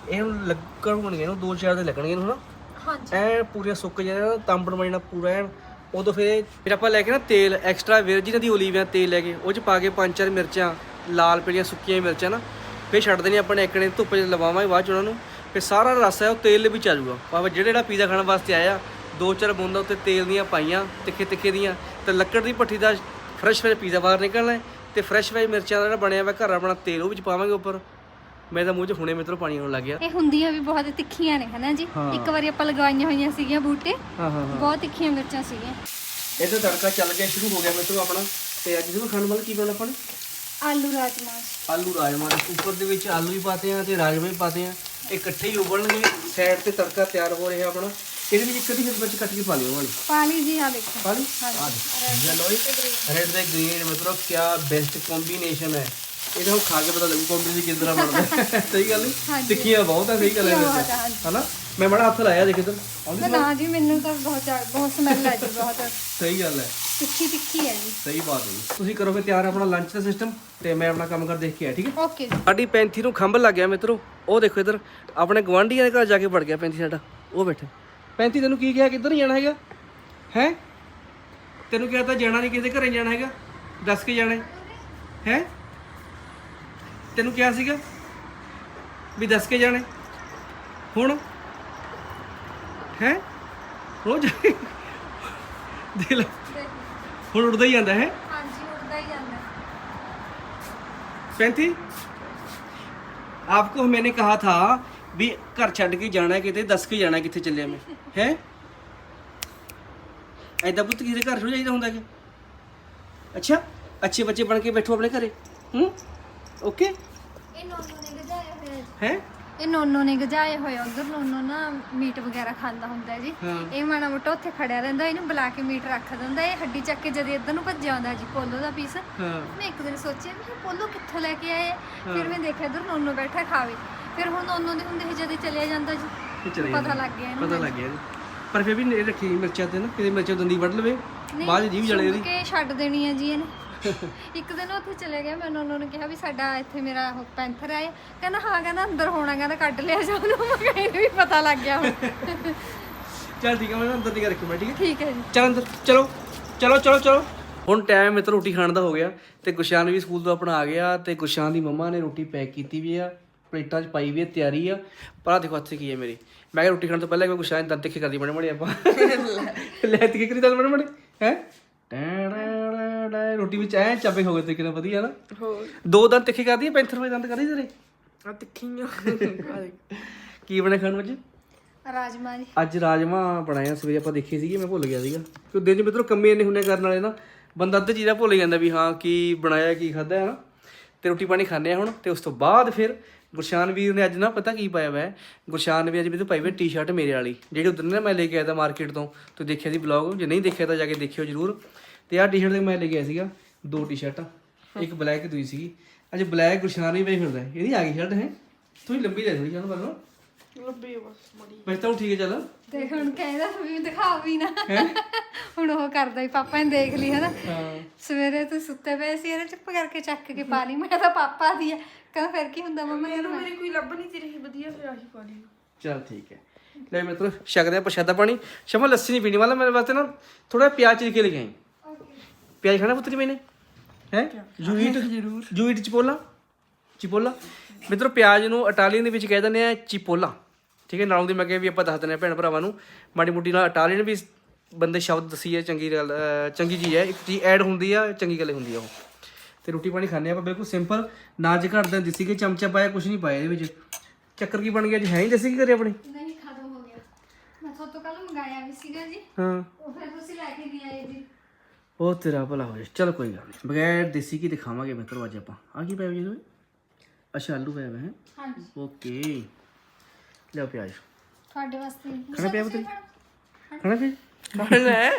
ਇਹ ਹੁਣ ਲੱਗਣ ਹੋਣਗੇ ਇਹਨੂੰ ਦੋ ਚਾਰ ਦਿਨ ਲੱਗਣਗੇ ਇਹਨੂੰ ਹਨਾ ਹਾਂਜੀ। ਐ ਪੂਰੀਆਂ ਸੁੱਕ ਜਾਣਾ ਤਾਂਬੜ ਮਜਣਾ ਪੂਰਾ ਐਨ। ਉਦੋਂ ਫਿਰ ਫਿਰ ਆਪਾਂ ਲੈ ਕੇ ਨਾ ਤੇਲ ਐਕਸਟਰਾ ਵਿਰਜਿਨ ਦੀ ਓਲੀਵੀਆ ਤੇਲ ਲੈ ਕੇ ਉਹ ਚ ਪਾ ਕੇ ਪੰਜ ਚਾਰ ਮਿਰਚਾਂ ਲਾਲ ਪੀਲੀਆਂ ਸੁੱਕੀਆਂ ਮਿਰਚਾਂ ਨਾ। ਫਿਰ ਛੱਡ ਦੇਣੀ ਆਪਣੇ ਇੱਕਣੇ ਧੁੱਪ 'ਚ ਲਵਾਵਾਂਗੇ ਬਾਅਦ ਚ ਉਹਨਾਂ ਨੂੰ। ਫਿਰ ਸਾਰਾ ਰਸ ਹੈ ਉਹ ਤੇਲ ਦੇ ਵਿੱਚ ਆ ਜਾਊਗਾ। ਭਾਵੇਂ ਜਿਹੜਾ ਜਿਹੜਾ ਪੀਜ਼ਾ ਖਾਣ ਵਾਸਤੇ ਆਇਆ ਦੋ ਚਾਰ ਬੂੰਦਾਂ ਉੱਤੇ ਤੇਲ ਦੀਆਂ ਪਾਈਆਂ ਤਿੱਖੇ ਤਿੱਖੇ ਦੀਆਂ ਤੇ ਲੱਕੜ ਦੀ ਭੱਠੀ ਦਾ ਫਰੈਸ਼ ਫਰੈਸ਼ ਪੀਜ਼ਾ ਬਾਹਰ ਨਿਕਲਣਾ ਹੈ ਤੇ ਫਰੈਸ਼ ਫਰੈਸ਼ ਮਿਰਚਾਂ ਦਾ ਜਿਹੜਾ ਬਣਿਆ ਹੋਇਆ ਘਰ ਆਪਣਾ ਤੇਲ ਉਹ ਵਿੱਚ ਪਾਵਾਂਗੇ ਉੱਪਰ। ਮੇਰੇ ਤਾਂ ਮੂੰਹ 'ਚ ਹੁਣੇ ਮਿੱਤਰੋ ਪਾਣੀ ਆਉਣ ਲੱਗ ਗਿਆ। ਇਹ ਹੁੰਦੀਆਂ ਵੀ ਬਹੁਤ ਤਿੱਖੀਆਂ ਨੇ ਹਨਾ ਜੀ। ਇੱਕ ਵਾਰੀ ਆਪਾਂ ਲਗਾਈਆਂ ਹੋਈਆਂ ਸੀਗੀਆਂ ਬੂਟੇ। ਬਹੁਤ ਤਿੱਖੀਆਂ ਮਿਰਚਾਂ ਸੀਗੀਆਂ। ਇਹਦਾ ਤੜਕਾ ਚੱਲ ਗਿਆ ਸ਼ੁਰੂ ਹੋ ਗਿਆ ਮਿੱਤਰੋ ਆਪਣਾ। ਤੇ ਅੱਜ ਜਿਹਨੂੰ ਖਾਣ ਵਾਲਾ ਕੀ ਬਣਾਉਣਾ ਆਪਾਂ ਨੇ? ਆਲੂ ਰਾਜਮਾ। ਆਲੂ ਰਾਜਮਾ ਦੇ ਉੱਪਰ ਦੇ ਵਿੱਚ ਆਲੂ ਵੀ ਪਾਤੇ ਆ ਤੇ ਰਾਜਮਾ ਵੀ ਪਾਤੇ ਆ। ਇਹ ਇਕੱਠੇ ਹੀ ਉਬਲਣਗੇ। ਸਾਈਡ ਤੇ ਤੜਕਾ ਤਿਆਰ ਹੋ ਰਿਹਾ ਆਪਣਾ। ਇਹਦੇ ਵਿੱਚ ਇੱਕ ਅੱਧੀ ਹਿੱਟ ਵਿੱਚ ਕੱਟ ਕੇ ਪਾ ਲਿਓ ਵਾਲੀ। ਪਾ ਲਈ ਜੀ ਆ ਦੇਖੋ। ਪਾ ਲਈ? ਚਲੋ ਰੈਡ ਤੇ ਗ੍ਰੀਨ ਮਤਲਬ ਕਿਆ ਬੈਸਟ ਕੰਬੀਨੇਸ਼ਨ ਹੈ। ਇਹਦਾ ਹੁਣ ਖਾ ਕੇ ਪਤਾ ਲੱਗੂ ਕੰਬੀਨੇਸ਼ਨ ਕਿਸ ਤਰ੍ਹਾਂ ਬਣਦਾ। ਹੈ। ਸਹੀ ਗੱਲ ਨਹੀਂ ਤਿੱਖੀਆਂ ਬਹੁਤ ਆ ਸਹੀ ਗੱਲ ਹੈ। ਹਨਾ? ਮੈਂ ਬੜਾ ਹੱਥ ਲਾਇਆ ਦੇਖ ਇਧਰ। ਨਾ ਜੀ ਮੈਨੂੰ ਤਾਂ ਬਹੁਤ ਬਹੁਤ ਸਮੈਲ ਆ ਜੀ ਬਹੁਤ। ਸਹੀ ਗੱਲ ਹੈ। ਤਿੱਖੀ ਤਿੱਖੀ ਹੈ ਜੀ। ਸਹੀ ਬਾਤ ਹੈ ਜੀ। ਤੁਸੀਂ ਕਰੋ ਫਿਰ ਤਿਆਰ ਆਪਣਾ ਲੰਚ ਦਾ ਸਿਸਟਮ ਤੇ ਮੈਂ ਆਪਣਾ ਕੰਮ ਕਰ ਦੇਖ ਕੇ ਆ ਠੀਕ ਹੈ? ਓਕੇ ਜੀ। ਸਾਡੀ ਪੈਂਥੀ ਨੂੰ ਖੰਭ ਲੱਗ ਗਿਆ ਮਿੱਤਰੋ। ਉਹ ਦੇਖੋ ਇਧਰ ਆਪਣੇ ਗਵਾਂਢੀਆਂ ਦੇ ਘਰ ਜਾ ਕੇ ਵੜ ਗਿਆ ਪੈਂਥੀ ਸਾਡਾ। ਉਹ ਬੈਠਾ। ਪੈਂਥੀ ਤੈਨੂੰ ਕੀ ਕਿਹਾ ਕਿੱਧਰ ਜਾਣਾ ਹੈਗਾ? ਹੈ? ਤੈਨੂੰ ਕਿਹਾ ਤਾਂ ਜਾਣਾ ਨਹੀਂ ਕਿਸੇ ਦੇ ਘਰੇ ਜਾਣਾ ਹੈਗਾ? ਦੱਸ ਕੇ ਜਾਣਾ ਹੈ। ਤੈਨੂੰ ਕਿਹਾ ਸੀਗਾ ਵੀ ਦੱਸ ਕੇ ਜਾਣਾ ਹੁਣ? ਹੈ? ਰੋਜ਼ ਦੇ ਲੈ। ਹੁਣ ਉੜਦਾ ਹੀ ਜਾਂਦਾ ਹੈ ਹਾਂਜੀ ਉੱਡਦਾ ਹੀ ਜਾਂਦਾ पैंती आपको मैंने कहा था भी घर छड़ के जाना है किते दस के जाना है किथे ਚੱਲਿਆ ਮੈਂ ਹੈ ਐਦਾਂ ਪੁੱਤ ਕਿਸੇ ਦੇ ਘਰ ਥੋੜੀ ਜਾਈਦਾ ਹੁੰਦਾ ਕਿ ਅੱਛਾ ਅੱਛੇ ਬੱਚੇ ਬਣ ਕੇ ਬੈਠੋ ਆਪਣੇ ਘਰੇ ਹੂੰ ਓਕੇ ਇਹ ਨੋਨੋ ਨੇ ਗਜਾਏ ਹੋਏ ਹੈ ਇਹ ਨੋਨੋ ਨੇ ਗਜਾਏ ਹੋਏ ਉਧਰ ਨੋਨੋ ਨਾ ਮੀਟ ਵਗੈਰਾ ਖਾਂਦਾ ਹੁੰਦਾ ਹੈ ਜੀ। ਹਾਂ। ਇਹ ਮਾੜਾ ਮੋਟਾ ਉੱਥੇ ਖੜਿਆ ਰਹਿੰਦਾ ਇਹਨੂੰ ਬੁਲਾ ਕੇ ਮੀਟ ਰੱਖ ਦਿੰਦਾ ਇਹ ਹੱਡੀ ਚੱਕ ਕੇ ਜਦ ਇੱਧਰ ਨੂੰ ਭੱਜ ਆਉਂਦਾ ਜੀ ਪੋਲੋ ਦਾ ਪੀਸ ਹਾਂ। ਮੈਂ ਇੱਕ ਦਿਨ ਸੋਚਿਆ ਵੀ ਇਹ ਪੋਲੋ ਕਿੱਥੋਂ ਲੈ ਕੇ ਆਏ? ਫਿਰ ਮੈਂ ਦੇਖਿਆ ਇੱਧਰ ਨੋਨੋ ਬੈਠਾ ਖਾਵੇ। ਫਿਰ ਹੁਣ ਨੋਨੋ ਦੇ ਹੁੰਦੇ ਹੀ ਜਦ ਇਹ ਚਲਿਆ ਜਾਂਦਾ ਜੀ। ਇਹ ਚਲੇ ਪਤਾ। ਲੱਗ ਗਿਆ ਇਹਨੂੰ ਪਤਾ ਲੱਗ ਗਿਆ ਜੀ। ਪਰ ਫਿਰ ਵੀ ਇਹ ਰੱਖੀ ਮਿਰਚਾਂ ਤੇ ਨਾ ਕਿਤੇ ਮਿਰਚਾਂ ਦੰਦੀ ਵੱਢ ਲਵੇ ਬਾਅਦ 'ਚ ਜੀਭ ਜਲੇ ਸੁੰਘ ਕੇ ਛੱਡ ਦੇਣੀ ਹੈ ਜੀ ਇਹਨੇ। ਇੱਕ ਦਿਨ ਉੱਥੇ ਚਲੇ ਗਿਆ ਮੈਂ ਉਹਨਾਂ ਨੂੰ ਕਿਹਾ ਵੀ ਸਾਡਾ ਇੱਥੇ ਮੇਰਾ ਉਹ ਪੈਂਥਰ ਆਏ। ਕਹਿੰਦਾ ਹਾਂ ਕਹਿੰਦਾ ਅੰਦਰ ਹੋਣਾ ਕਹਿੰਦਾ ਕੱਢ ਲਿਆ ਜਾ ਉਹਨੂੰ। ਮੈਂ ਕਿਹਾ ਇਹਨੂੰ ਵੀ ਪਤਾ ਲੱਗ ਗਿਆ ਹੁਣ। ਚੱਲ ਠੀਕ ਹੈ ਮੈਂ ਅੰਦਰ ਦੀ ਰੱਖੀ ਮੈਂ ਠੀਕ ਹੈ ਠੀਕ ਹੈ ਜੀ। ਚਲ ਅੰਦਰ ਚਲੋ ਚਲੋ ਚਲੋ ਚਲੋ। ਹੁਣ ਟਾਈਮ ਮਿੱਤਰ ਰੋਟੀ ਖਾਣ ਦਾ ਹੋ ਗਿਆ ਤੇ ਗੁਸ਼ਾਨ ਵੀ ਸਕੂਲ ਤੋਂ ਆਪਣਾ ਆ ਗਿਆ ਤੇ ਗੁਸ਼ਾਨ ਦੀ ਮੰਮਾ ਨੇ ਰੋਟੀ ਪੈਕ ਕੀਤੀ ਵੀ ਆ ਪਲੇਟਾਂ 'ਚ ਪਾਈ ਵੀ ਆ ਤਿਆਰੀ ਆ। ਪਰ ਆਹ ਦੇਖੋ ਹੱਥ 'ਚ ਕੀ ਹੈ ਮੇਰੀ। ਮੈਂ ਕਿਹਾ ਰੋਟੀ ਖਾਣ ਤੋਂ ਪਹਿਲਾਂ ਮੈਂ ਗੁਸ਼ਾਨ ਦੰਦ ਤਿੱਖੇ ਕਰਦੀ ਬੜੇ ਬੜੇ ਆਪਾਂ। ਲੈ। ਤਿੱਖੇ ਕਰੀ ਦੰਦ ਬੜੇ ਬੜੇ ਹੈ ਰੋਟੀ ਵਿੱਚ ਐ ਚੱਬੇ ਹੋ ਗਏ ਤੇ ਕਿੰਨਾ ਵਧੀਆ ਨਾ। ਦੋ ਦੰਦ ਤਿੱਖੇ ਕਰਦੀ ਪੈਂਥਰ ਵੇ ਦੰਦ ਕਰਦੀ ਤੇਰੇ? ਆ ਤਿੱਖੀਆਂ। ਕੀ ਬਣੇ ਖਾਣ ਵਿੱਚ? ਰਾਜਮਾ ਜੀ। ਅੱਜ ਰਾਜਮਾ ਬਣਾਇਆ ਸਵੇਰੇ ਆਪਾਂ ਦੇਖੇ ਸੀਗੇ ਮੈਂ ਭੁੱਲ ਗਿਆ ਸੀਗਾ। ਕਿਉਂ ਦਿਨ ਚ ਮਿੱਤਰੋ ਕੰਮੇ ਇੰਨੇ ਹੁੰਨੇ ਕਰਨ ਵਾਲੇ ਨਾ ਬੰਦਾ ਅੱਧ ਚੀਜ਼ਾਂ ਭੁੱਲ ਜਾਂਦਾ ਵੀ ਹਾਂ ਕੀ ਬਣਾਇਆ ਕੀ ਖਾਦਾ ਹੈ ਨਾ। ਤੇ ਰੋਟੀ ਪਾਣੀ ਖਾਂਦੇ ਆ ਹੁਣ ਤੇ ਉਸ ਤੋਂ ਬਾਅਦ ਫਿਰ ਗੁਰਸ਼ਾਨ ਵੀਰ ਨੇ ਅੱਜ ਨਾ ਪਤਾ ਕੀ ਪਾਇਆ ਹੋਇਆ ਗੁਰਸ਼ਾਨ ਵੀ ਅੱਜ ਮੈਨੂੰ ਪਾਈ ਹੋਈ ਟੀ-ਸ਼ਰਟ ਮੇਰੇ ਵਾਲੀ। ਜਿਹੜੀ ਉਦੋਂ ਨਾ ਮੈਂ ਲੈ ਕੇ ਆਇਆ ਤਾਂ ਮਾਰਕੀਟ ਤੋਂ ਤੁਸੀਂ ਦੇਖਿਆ ਸੀ ਬਲੌਗ ਜੇ ਨਹੀਂ ਦੇਖਿਆ ਤਾਂ ਜਾ ਕੇ ਦੇਖਿਓ ਜਰੂਰ। ਤੇ ਆਹ ਟੀ-ਸ਼ਰਟ ਦੇ ਮੈਂ ਲੈ ਗਿਆ ਸੀਗਾ ਦੋ ਟੀ-ਸ਼ਰਟਾਂ ਇੱਕ ਬਲੈਕ ਦੂਜੀ ਸੀਗੀ। ਅੱਜ ਬਲੈਕ ਗੁਰਸ਼ਾਨ ਵੀ ਫਿਰਦਾ ਹੈ। ਇਹਦੀ ਆ ਗਈ ਸ਼ਰਟ ਹੈ ਥੋੜੀ ਲੰਬੀ ਲੈ ਥੋੜੀ ਜਾਨੂੰ ਵੱਲੋਂ ਲੱਭੀ ਆ ਬਸ ਮੜੀ ਵੈਸੇ ਤਾਂ ਉਹ ਠੀਕ ਹੈ ਚੱਲ। ਤੇ ਹੁਣ ਕਹਿੰਦਾ ਵੀ ਦਿਖਾ ਵੀ ਨਾ। ਹੁਣ ਉਹ ਕਰਦਾ ਹੀ ਪਾਪਾ ਨੇ ਦੇਖ ਲਈ ਹਨਾ। ਹਾਂ। ਸਵੇਰੇ ਤੂੰ ਸੁੱਤੇ ਪਏ ਸੀ ਇਹਨੇ ਚੁੱਪ ਕਰਕੇ ਚੱਕ ਕੇ ਪਾ ਲਈ। ਮੈਂ ਤਾਂ ਪਾਪਾ ਦੀ ਆ। ਕਹਿੰਦਾ ਫਿਰ ਕੀ ਹੁੰਦਾ ਮੰਮਾ ਮੈਨੂੰ ਮੇਰੀ ਕੋਈ ਲੱਭ ਨਹੀਂ ਤੇ ਰਹੀ। ਵਧੀਆ ਫਿਰ ਆਹੀ ਪਾ ਲਈ। ਚਲ ਠੀਕ ਹੈ। ਲੈ ਮਿੱਤਰੋ ਛਕਦੇ ਆ ਪ੍ਰਸ਼ਾਦਾ ਪਾਣੀ। ਸ਼ਮਾ ਲੱਸੀ ਨਹੀਂ ਪੀਣੀ। ਵਾਲਾ ਮੇਰੇ ਵਾਸਤੇ ਨਾ ਥੋੜਾ ਪਿਆਜ਼ ਚੀਰ ਕੇ ਲੈ ਕੇ ਆਈ। ਪਿਆਜ਼ ਖਾਣਾ ਪੁੱਤਰੀ ਮੈਨੇ? ਹੈ? ਯੂ ਈਟ ਜ਼ਰੂਰ। ਯੂ ਈਟ ਚਿਪੋਲਾ? ਚਿਪੋਲਾ? ਮਿੱਤਰੋ ਪਿਆਜ਼ ਨੂੰ ਇਟਾਲੀਅਨ ਦੇ ਵਿੱਚ ਕਹਿ ਦਿੰਦੇ ਆ ਚਿਪੋਲਾ। ਠੀਕ ਹੈ ਨਾਲੋਂ ਦੀ ਮੈਂ ਕਿਹਾ ਵੀ ਆਪਾਂ ਦੱਸ ਦਿੰਦੇ ਆ ਭੈਣ ਭਰਾਵਾਂ ਨੂੰ। ਮਾੜੀ ਮੁੱਟੀ ਨਾਲ ਇਟਾਲੀਅਨ ਵੀ ਬੰਦੇ ਸ਼ਬਦ ਦਸੀ ਹੈ ਚੰਗੀ ਗੱਲ ਚੰਗੀ ਚੀਜ਼ ਹੈ। ਇੱਕ ਚੀਜ਼ ਐਡ ਹੁੰਦੀ ਆ ਚੰਗੀ ਗੱਲ ਹੁੰਦੀ ਆ ਉਹ। ਤੇ ਰੋਟੀ ਪਾਣੀ ਖਾਂਦੇ ਆਪਾਂ ਬਿਲਕੁਲ ਸਿੰਪਲ ਨਾ ਅੱਜ ਘਰ ਦੇ ਦੇਸੀ ਕੇ ਚਮਚਾ ਪਾਇਆ ਕੁਝ ਨਹੀਂ ਪਾਇਆ ਇਹਦੇ ਵਿੱਚ। ਚੱਕਰ ਕੀ ਬਣ ਗਿਆ? ਅੱਜ ਹੈ ਹੀ ਦੇਸੀ ਕੀ ਕਰੇ ਆਪਣੇ? ਨਹੀਂ ਖਤਮ ਹੋ ਗਿਆ। ਮੈਂ ਤੋਂ ਕੱਲ ਮੰਗਾਇਆ ਵੀ ਸੀਗਾ ਜੀ। ਹਾਂ। ਉਹ ਫਿਰ ਤੁਸੀਂ ਲੈ ਕੇ ਨਹੀਂ ਆਏ ਜੀ। ਉਹ ਤੇਰਾ ਭਲਾ ਹੋ ਜਾ। ਚਲ ਕੋਈ ਗੱਲ ਨਹੀਂ। ਬਗੈਰ ਦੇਸੀ ਕੀ ਦਿਖਾਵਾਂਗੇ ਮਿੱਤਰੋ ਅੱਜ ਆਪਾਂ। ਆ ਕੀ ਪਾਇਆ ਜੀ? ਵਿੱਚ? ਅੱਛਾ ਆਲੂ ਪਾਇਆ ਹੈ। ਹਾਂਜੀ। ਓਕੇ। ਲਿਓ ਪਿਆਜ਼। ਤੁਹਾਡੇ ਵਾਸਤੇ ਖਾਣਾ ਪਿਆ ਪੁੱਤਰੀ? ਖਾਣਾ ਪਿਆ ਖਾਣਾ ਹੈ?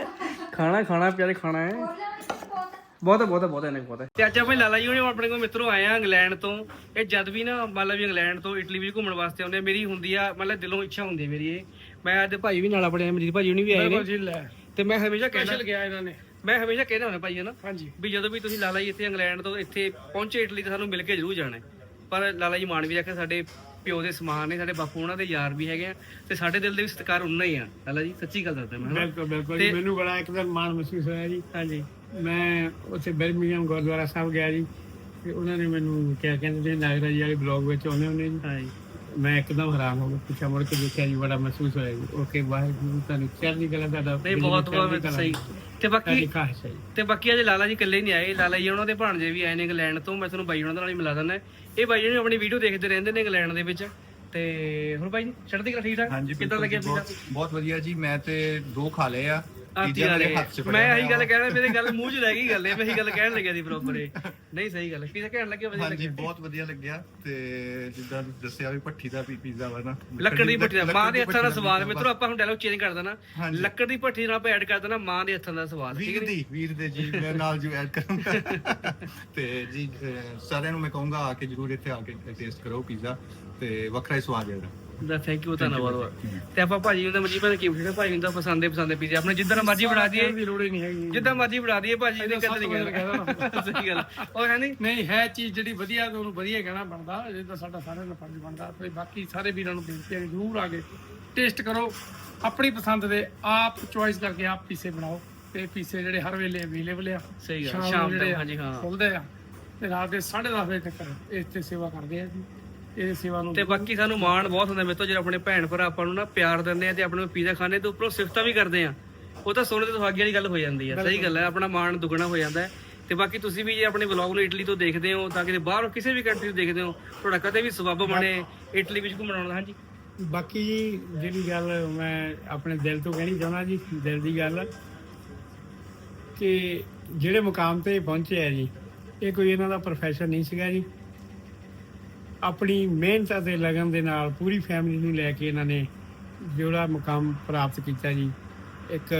ਖਾਣਾ ਖਾਣਾ ਪਿਆਰੇ ਖਾਣਾ ਹੈ। ਬਹੁਤ? ਬਹੁਤ ਬਹੁਤ ਹੈ ਬਹੁਤ ਹੈ ਇਹਨੇ ਬਹੁਤ ਹੈ। ਤੇ ਅੱਜ ਆਪਾਂ ਲਾਲਾ ਜੀ ਹੁਣੇ ਆਪਣੇ ਕੋਲ ਮਿੱਤਰੋ ਆਏ ਆ ਇੰਗਲੈਂਡ ਤੋਂ। ਇਹ ਜਦ ਵੀ ਨਾ ਮਤਲਬ ਵੀ ਇੰਗਲੈਂਡ ਤੋਂ ਇਟਲੀ ਵੀ ਘੁੰਮਣ ਵਾਸਤੇ ਆਉਂਦੇ ਮੇਰੀ ਹੁੰਦੀ ਆ ਮਤਲਬ ਦਿਲੋਂ ਇੱਛਾ ਹੁੰਦੀ ਮੇਰੀ ਇਹ। ਮੈਂ ਅੱਜ ਭਾਈ ਵੀ ਨਾਲ ਆਪਣੇ ਅਮਰੀਕ ਭਾਜੀ ਹੁਣੀ ਵੀ ਆਏ ਨੇ। ਤੇ ਮੈਂ ਹਮੇਸ਼ਾ ਕਹਿੰਦਾ ਗਿਆ ਇਹਨਾਂ ਨੇ। ਮੈਂ ਹਮੇਸ਼ਾ ਕਹਿੰਦਾ ਹੁੰਦਾ ਭਾਈ ਨਾ? ਹਾਂਜੀ। ਵੀ ਜਦੋਂ ਵੀ ਤੁਸੀਂ ਲਾਲਾ ਜੀ ਇੱਥੇ ਇੰਗਲੈਂਡ ਤੋਂ ਇੱਥੇ ਪਹੁੰਚੇ ਇਟਲੀ ਤੇ ਸਾਨੂੰ ਮਿਲ ਕੇ ਜ਼ਰੂਰ ਜਾਣਾ ਹੈ। ਪਰ ਲਾਲਾ ਜੀ ਮਾਨ ਵੀ ਰੱਖਿਆ ਸਾਡੇ ਪਿਓ ਦੇ ਸਮਾਨ ਨੇ ਸਾਡੇ ਬਾਪੂ ਉਹਨਾਂ ਦੇ ਯਾਰ ਵੀ ਹੈਗੇ ਆ ਤੇ ਸਾਡੇ ਦਿਲ ਦੇ ਵੀ ਸਤਿਕਾਰ ਉਨਾ ਹੀ ਆ। ਲਾਲਾ ਜੀ ਸੱਚੀ ਗੱਲ ਦੱਸਦਾ ਮੈਂ। ਬਿਲਕੁਲ ਬਿਲਕੁਲ ਜੀ। ਮੈਨੂੰ ਬੜਾ ਇੱਕਦਮ ਮਾਣ ਮਹਿਸੂਸ ਹੋਇਆ ਜੀ। ਹਾਂਜੀ। ਮੈਂ ਉੱਥੇ ਬਰਮਿੰਗਮ ਗੁਰਦੁਆਰਾ ਸਾਹਿਬ ਗਿਆ ਜੀ ਤੇ ਉਹਨਾਂ ਨੇ ਮੈਨੂੰ ਕਿਹਾ ਕਹਿੰਦੇ ਤੁਸੀਂ ਨਾਗਰਾ ਜੀ ਵਾਲੇ ਬਲੌਗ ਵਿੱਚ ਆਉਂਦੇ ਹੁੰਦੇ ਜੀ। ਹਾਂਜੀ। ਮੈਂ ਇੱਕਦਮ ਹੈਰਾਨ ਹੋ ਗਿਆ ਪਿੱਛਾ ਮੁੜ ਕੇ ਦੇਖਿਆ ਜੀ ਬੜਾ ਮਹਿਸੂਸ ਹੋਇਆ ਜੀ। ਓਕੇ ਵਾਹਿਗੁਰੂ ਤੁਹਾਨੂੰ ਚੜ੍ਹਦੀ ਕਲਾ ਤੁਹਾਡਾ ਨਹੀਂ ਬਹੁਤ ਬਹੁਤ ਸਹੀ। ਤੇ ਬਾਕੀ ਹੈ ਤੇ ਬਾਕੀ ਅਜੇ ਲਾਲਾ ਜੀ ਇਕੱਲੇ ਨਹੀਂ ਆਏ। ਲਾਲਾ ਜੀ ਉਹਨਾਂ ਦੇ ਭਾਣਜੇ ਵੀ ਆਏ ਨੇ ਇੰਗਲੈਂਡ ਤੋਂ। ਮੈਂ ਤੁਹਾਨੂੰ ਬਾਈ ਉਹਨਾਂ ਦੇ ਨਾਲ ਹੀ ਮਿਲਾ ਦਿੰਦਾ। ਇਹ ਬਾਈ ਜੀ ਆਪਣੀ ਵੀਡੀਓ ਦੇਖਦੇ ਰਹਿੰਦੇ ਨੇ ਇੰਗਲੈਂਡ ਦੇ ਵਿੱਚ। ਤੇ ਹੁਣ ਬਾਈ ਜੀ ਚੜ੍ਹਦੀ ਕਲਾ ਠੀਕ ਠਾਕ? ਕਿੱਦਾਂ ਲੱਗਿਆ ਬਹੁਤ ਵਧੀਆ ਜੀ। ਮੈਂ ਤੇ ਦੋ ਖਾ ਲਏ ਆ। ਆਤੀ ਤੀਜਾ ਮੇਰੇ ਹੱਥ 'ਚ ਮੈਂ ਇਹੀ ਗੱਲ ਕਹਿਣਾ ਮੇਰੇ ਗੱਲ ਮੂੰਹ 'ਚ ਰਹਿ ਗਈ ਗੱਲ ਇਹ ਮੈਂ ਇਹੀ ਗੱਲ ਕਹਿਣ ਲੱਗਿਆ ਸੀ ਪ੍ਰੋਪਰ ਇਹ। ਨਹੀਂ ਸਹੀ ਗੱਲ ਪੀਜ਼ਾ ਕਹਿਣ ਲੱਗਿਆ ਵਧੀਆ ਹਾਂਜੀ ਲੱਗਿਆ। ਬਹੁਤ ਵਧੀਆ ਲੱਗਿਆ ਤੇ ਜਿੱਦਾਂ ਦੱਸਿਆ ਵੀ ਭੱਠੀ ਦਾ ਵੀ ਪੀਜ਼ਾ ਵਾ ਨਾ। ਲੱਕੜ ਦੀ ਭੱਠੀ ਦਾ ਮਾਂ ਦੇ ਹੱਥਾਂ ਦਾ ਸਵਾਦ ਮਿੱਤਰੋ ਆਪਾਂ ਹੁਣ ਡਾਇਲੌਗ ਚੇਂਜ ਕਰ ਦੇਣਾ। ਹਾਂਜੀ। ਲੱਕੜ ਦੀ ਭੱਠੀ ਨਾਲ ਆਪਾਂ ਐਡ ਕਰ ਦੇਣਾ ਮਾਂ ਦੇ ਹੱਥਾਂ ਦਾ ਸਵਾਦ ਠੀਕ ਵੀਰ ਹੈ ਦੀ ਵੀਰ ਦੇ ਜੀ ਮੈਂ ਨਾਲ ਜੋ ਐਡ ਕਰੂੰਗਾ। ਤੇ ਜੀ ਅਹ, ਸਾਰਿਆਂ ਨੂੰ ਮੈਂ ਕਹੂੰਗਾ ਆ ਕੇ ਜਰੂਰ ਇੱਥੇ ਆ ਕੇ ਟੇਸਟ ਕਰੋ ਪੀਜ਼ਾ ਤੇ ਵੱਖਰਾ ਹੀ ਸਵਾਦ ਹੈ ਇਹਦਾ। ਦਾ ਥੈਂਕ ਯੂ ਧੰਨਵਾਦ। ਤੇ ਆਪਾਂ ਭਾਜੀ ਹੁੰਦਾ ਮਰਜ਼ੀ ਭਾਵੇਂ ਕੀ ਪੁੱਛਣਾ ਭਾਜੀ ਹੁੰਦਾ ਪਸੰਦੇ ਪਸੰਦੇ ਪੀਜ਼ੇ ਆਪਣੇ ਜਿੱਦਾਂ ਮਰਜ਼ੀ ਬਣਾ ਦਈਏ। ਦੀ ਲੋੜ ਹੀ ਨਹੀਂ ਹੈਗੀ ਜਿੱਦਾਂ ਮਰਜ਼ੀ ਬਣਾ ਦਈਏ ਭਾਜੀ ਨੇ ਕਦੇ ਨਹੀਂ ਕਹਿਣਾ ਸਹੀ ਗੱਲ ਉਹ ਹੈ ਨਹੀਂ? ਨਹੀਂ ਹੈ ਚੀਜ਼ ਜਿਹੜੀ ਵਧੀਆ ਤੇ ਉਹਨੂੰ ਵਧੀਆ ਕਹਿਣਾ ਬਣਦਾ। ਇਹ ਤਾਂ ਸਾਡਾ ਸਾਰਿਆਂ ਦਾ ਫਰਜ਼ ਬਣਦਾ। ਤੇ ਬਾਕੀ ਸਾਰੇ ਵੀਰਾਂ ਨੂੰ ਬੇਨਤੀ ਹੈ ਜ਼ਰੂਰ ਆ ਕੇ ਟੇਸਟ ਕਰੋ। ਆਪਣੀ ਪਸੰਦ ਦੇ ਆਪ ਚੁਆਇਸ ਕਰਕੇ ਆਪ ਪੀਸੇ ਬਣਾਓ। ਤੇ ਪੀਸੇ ਜਿਹੜੇ ਹਰ ਵੇਲੇ ਅਵੇਲੇਬਲ ਆ। ਸਹੀ ਗੱਲ ਸ਼ਾਮ ਨੂੰ ਆ, ਹਾਂਜੀ ਹਾਂ। ਖੁੱਲਦੇ ਆ। ਤੇ ਰਾਤ ਦੇ 10:30 ਵਜੇ ਤੱਕ ਤੇ ਸੇਵਾ ਕਰਦੇ ਆ ਜੀ। ਇਹ ਸੇਵਾ ਨੂੰ ਤੇ ਬਾਕੀ ਸਾਨੂੰ ਮਾਣ ਬਹੁਤ ਹੁੰਦਾ ਮੇਰੇ ਤੋਂ ਜਿਹੜੇ ਆਪਣੇ ਭੈਣ ਭਰਾ ਆਪਾਂ ਨੂੰ ਨਾ ਪਿਆਰ ਦਿੰਦੇ ਆ ਤੇ ਆਪਣੇ ਪੀਜ਼ਾ ਖਾਣੇ ਤੇ ਉੱਪਰੋਂ ਸਿਫਤਾਂ ਵੀ ਕਰਦੇ ਆ। ਉਹ ਤਾਂ ਸੋਨੇ ਤੇ ਸੁਹਾਗੇ ਵਾਲੀ ਗੱਲ ਹੋ ਜਾਂਦੀ ਆ। ਸਹੀ ਗੱਲ ਹੈ ਆਪਣਾ ਮਾਣ ਦੁੱਗਣਾ ਹੋ ਜਾਂਦਾ ਹੈ। ਤੇ ਬਾਕੀ ਤੁਸੀਂ ਵੀ ਜੇ ਆਪਣੇ ਵਲੌਗ ਨੂੰ ਇਟਲੀ ਤੋਂ ਦੇਖਦੇ ਹੋ ਤਾਂ ਕਿ ਬਾਹਰ ਕਿਸੇ ਵੀ ਕੰਟਰੀ ਤੋਂ ਦੇਖਦੇ ਹੋ ਤੁਹਾਡਾ ਕਦੇ ਵੀ ਸਬੱਬ ਬਣੇ ਇਟਲੀ ਵਿੱਚ ਘੁੰਮਣ ਆਉਣ ਹਾਂਜੀ। ਬਾਕੀ ਜੀ ਜਿਹੜੀ ਗੱਲ ਮੈਂ ਆਪਣੇ ਦਿਲ ਤੋਂ ਕਹਿਣੀ ਚਾਹੁੰਦਾ ਜੀ ਦਿਲ ਦੀ ਗੱਲ ਕਿ ਜਿਹੜੇ ਮੁਕਾਮ ਤੇ ਪਹੁੰਚੇ ਆ ਜੀ ਇਹ ਕੋਈ ਇਹਨਾਂ ਦਾ ਪ੍ਰੋਫੈਸ਼ਨ ਨਹੀਂ ਸੀਗਾ ਜੀ। ਆਪਣੀ ਮਿਹਨਤ ਅਤੇ ਲਗਨ ਦੇ ਨਾਲ ਪੂਰੀ ਫੈਮਿਲੀ ਨੂੰ ਲੈ ਕੇ ਇਹਨਾਂ ਨੇ ਜਿਹੜਾ ਮੁਕਾਮ ਪ੍ਰਾਪਤ ਕੀਤਾ ਜੀ। ਇੱਕ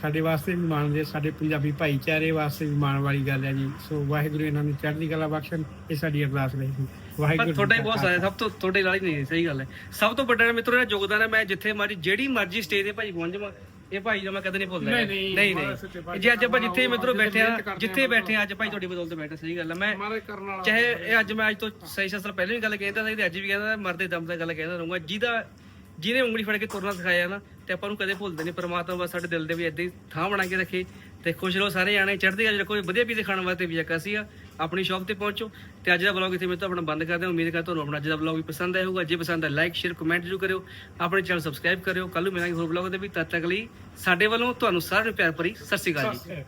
ਸਾਡੇ ਵਾਸਤੇ ਵੀ ਮਾਣ ਦੇ ਸਾਡੇ ਪੰਜਾਬੀ ਭਾਈਚਾਰੇ ਵਾਸਤੇ ਵੀ ਮਾਣ ਵਾਲੀ ਗੱਲ ਹੈ ਜੀ। ਸੋ ਵਾਹਿਗੁਰੂ ਇਹਨਾਂ ਨੂੰ ਚੜ੍ਹਦੀ ਕਲਾ ਬਖਸ਼ਣ ਇਹ ਸਾਡੀ ਅਰਦਾਸ ਰਹੇਗੀ ਪਰ ਵਾਹਿਗੁਰੂ ਤੁਹਾਡਾ ਹੀ ਬਹੁਤ ਸਾਰੇ ਸਭ ਤੋਂ ਤੁਹਾਡੇ ਨਾਲ ਹੀ ਨਹੀਂ ਸਹੀ ਗੱਲ ਹੈ। ਸਭ ਤੋਂ ਵੱਡਾ ਮਿੱਤਰੋ ਇਹਦਾ ਯੋਗਦਾਨ ਹੈ ਮੈਂ ਜਿੱਥੇ ਮਰਜ਼ੀ ਜਿਹੜੀ ਮਰਜ਼ੀ ਸਟੇਜ ਤੇ ਭਾਈ ਪਹੁੰਚ ਜਾਵਾਂ ਇਹ ਭਾਈ ਦਾ ਮੈਂ ਕਦੇ ਨਹੀਂ ਭੁੱਲਦਾ ਨਹੀਂ, ਨਹੀਂ, ਨਹੀਂ ਮਹਾਰਾਜ ਸੱਚੇ ਨਹੀਂ ਪਾਤਸ਼ਾਹ ਜੇ ਅੱਜ ਆਪਾਂ ਜਿੱਥੇ ਮਿੱਤਰੋ ਬੈਠੇ ਆ ਮਿਹਨਤ ਕਰਦੇ ਜਿੱਥੇ ਆ, ਬੈਠੇ ਆ ਅੱਜ ਭਾਈ ਤੁਹਾਡੀ ਬਦੌਲਤ ਬੈਠਾ ਸਹੀ ਗੱਲ ਹੈ ਮੈਂ ਮਾਰੇ ਕਰਨ ਵਾਲਾ ਚਾਹੇ ਇਹ ਅੱਜ ਮੈਂ ਅੱਜ ਤੋਂ ਸਹੀ ਸ਼ਸਤਰ ਪਹਿਲਾਂ ਵੀ ਗੱਲ ਕਹਿੰਦਾ ਸੀ ਤੇ ਅੱਜ ਵੀ ਕਹਿੰਦਾ ਮਰਦੇ ਦਮ ਤੱਕ ਗੱਲ ਕਹਿੰਦਾ ਰਹੂੰਗਾ। ਜਿਹਦਾ ਜਿਹਨੇ ਉਂਗਲੀ ਫੜ ਕੇ ਤੁਰਨਾ ਸਿਖਾਇਆ ਨਾ ਤੇ ਆਪਾਂ ਨੂੰ ਕਦੇ ਭੁੱਲਦੇ ਨਹੀਂ। ਪਰਮਾਤਮਾ ਬਸ ਸਾਡੇ ਦਿਲ ਦੇ ਵੀ ਏਦਾਂ ਹੀ ਥਾਂ ਬਣਾ ਕੇ ਰੱਖੇ ਤੇ ਖੁਸ਼ ਰਹੋ ਸਾਰੇ ਜਾਣੇ। ਚੜ੍ਹਦੀ ਅੱਜ ਰੱਖੋ ਵਧੀਆ ਪੀਜ਼ੇ ਖਾਣ ਵਾਸਤੇ ਵੀ ਜੱਕਾ ਸੀ ਆ ਆਪਣੀ ਸ਼ਾਪ ਤੇ ਪਹੁੰਚੋ ਤੇ ਅੱਜ ਦਾ ਵਲੌਗ ਇੱਥੇ ਮੈਂ ਤਾਂ ਆਪਣਾ ਬੰਦ ਕਰਦੇ ਹਾਂ। ਉਮੀਦ ਕਰਦਾ ਤੁਹਾਨੂੰ ਆਪਣਾ ਅੱਜ ਦਾ ਵਲੌਗ ਵੀ ਪਸੰਦ ਆਇਆ ਹੋਊਗਾ। ਜੇ ਪਸੰਦ ਹੈ ਲਾਈਕ ਸ਼ੇਅਰ ਕਮੈਂਟ ਜ਼ਰੂਰ ਕਰਿਓ। ਆਪਣੇ ਚੈਨਲ ਸਬਸਕ੍ਰਾਈਬ ਕਰਿਓ। ਕੱਲ ਨੂੰ ਮਿਲਾਂਗੇ ਹੋਰ ਵਲੌਗ ਦੇ ਵੀ ਤਦ ਤੱਕ ਲਈ ਸਾਡੇ ਵੱਲੋਂ ਤੁਹਾਨੂੰ ਸਾਰਿਆਂ ਨੂੰ ਪਿਆਰ ਭਰੀ ਸਤਿ ਸ਼੍ਰੀ ਅਕਾਲ ਜੀ।